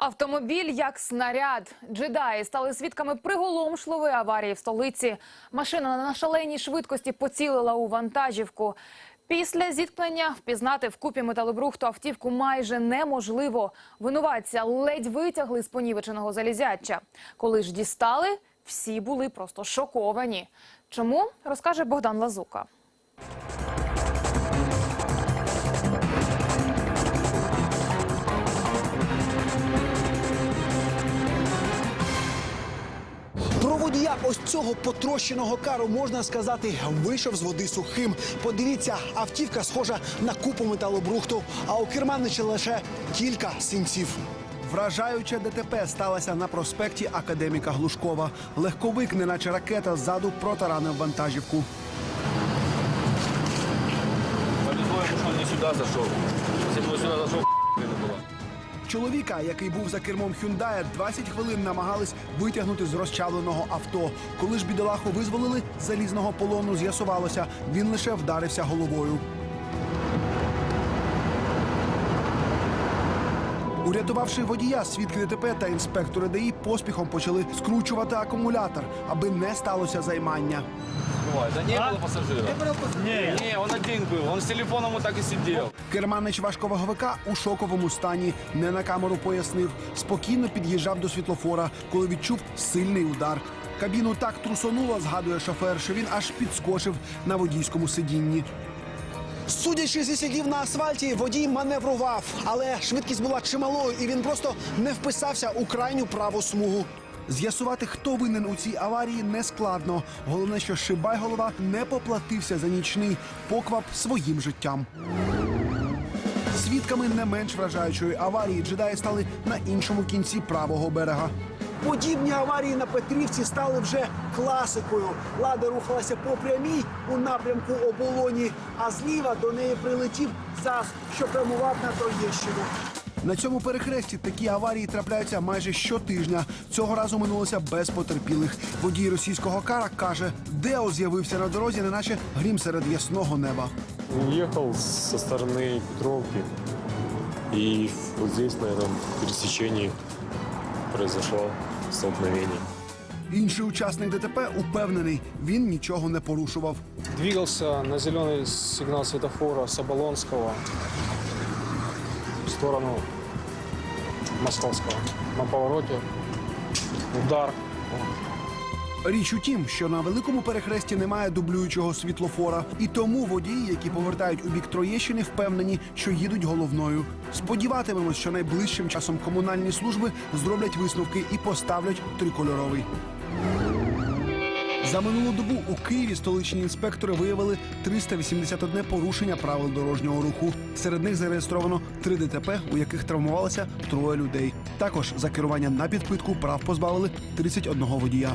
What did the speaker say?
Автомобіль як снаряд. Джедаї стали свідками приголомшливої аварії в столиці. Машина на шаленій швидкості поцілила у вантажівку. Після зіткнення впізнати в купі металобрухту автівку майже неможливо. Винуватця ледь витягли з понівеченого залізяча. Коли ж дістали, всі були просто шоковані. Чому розкаже Богдан Лазука. Водія ось цього потрощеного кару можна сказати, вийшов з води сухим. Подивіться, автівка схожа на купу металобрухту, а у керманича лише кілька синців. Вражаюче ДТП сталося на проспекті Академіка Глушкова. Легковик, неначе ракета, ззаду протаранив вантажівку. Повезло что не. Если бы он сюда зашел, не было. Чоловіка, який був за кермом Хюндая, 20 хвилин намагались витягнути з розчавленого авто. Коли ж бідолаху визволили залізного полону, з'ясувалося, він лише вдарився головою. Урятувавши водія, свідки ДТП та інспектори ДАІ поспіхом почали скручувати акумулятор, аби не сталося займання Бывает. Да не было пассажира. Не, не, он один был. Он с телефоном вот так и сидел. Керманич важковаговика у шоковому стані не на камеру пояснив. Спокійно під'їжджав до світлофора, коли відчув сильний удар. Кабіну так трусонуло, згадує шофер, що він аж підскочив на водійському сидінні. Судячи зі слідів на асфальті, водій маневрував, але швидкість була чималою, і він просто не вписався у крайню праву смугу. З'ясувати, хто винен у цій аварії, не складно. Головне, що Шибайголова не поплатився за нічний поквап своїм життям. Свідками не менш вражаючої аварії джедаї стали на іншому кінці правого берега. Подібні аварії на Петрівці стали вже класикою. Лада рухалася по прямій у напрямку оболоні, а зліва до неї прилетів ЗАЗ, що прямував на Троєщину. На цьому перехресті такі аварії трапляються майже щотижня. Цього разу минулося без потерпілих. Водій російського кара каже, Део з'явився на дорозі, неначе грім серед ясного неба. Ехал со стороны Петровки. И вот здесь, на этом пересечении, произошло столкновение. Інший учасник ДТП упевнений, він нічого не порушував. Двигался на зеленый сигнал светофора с Оболонского в сторону Московского. На повороте удар. Річ у тім, що на великому перехресті немає дублюючого світлофора, і тому водії, які повертають у бік Троєщини, впевнені, що їдуть головною. Сподіватимемось, що найближчим часом комунальні служби зроблять висновки і поставлять трикольоровий. За минулу добу у Києві столичні інспектори виявили 381 порушення правил дорожнього руху. Серед них зареєстровано три ДТП, у яких травмувалося троє людей. Також за керування на підпитку прав позбавили 31 водія.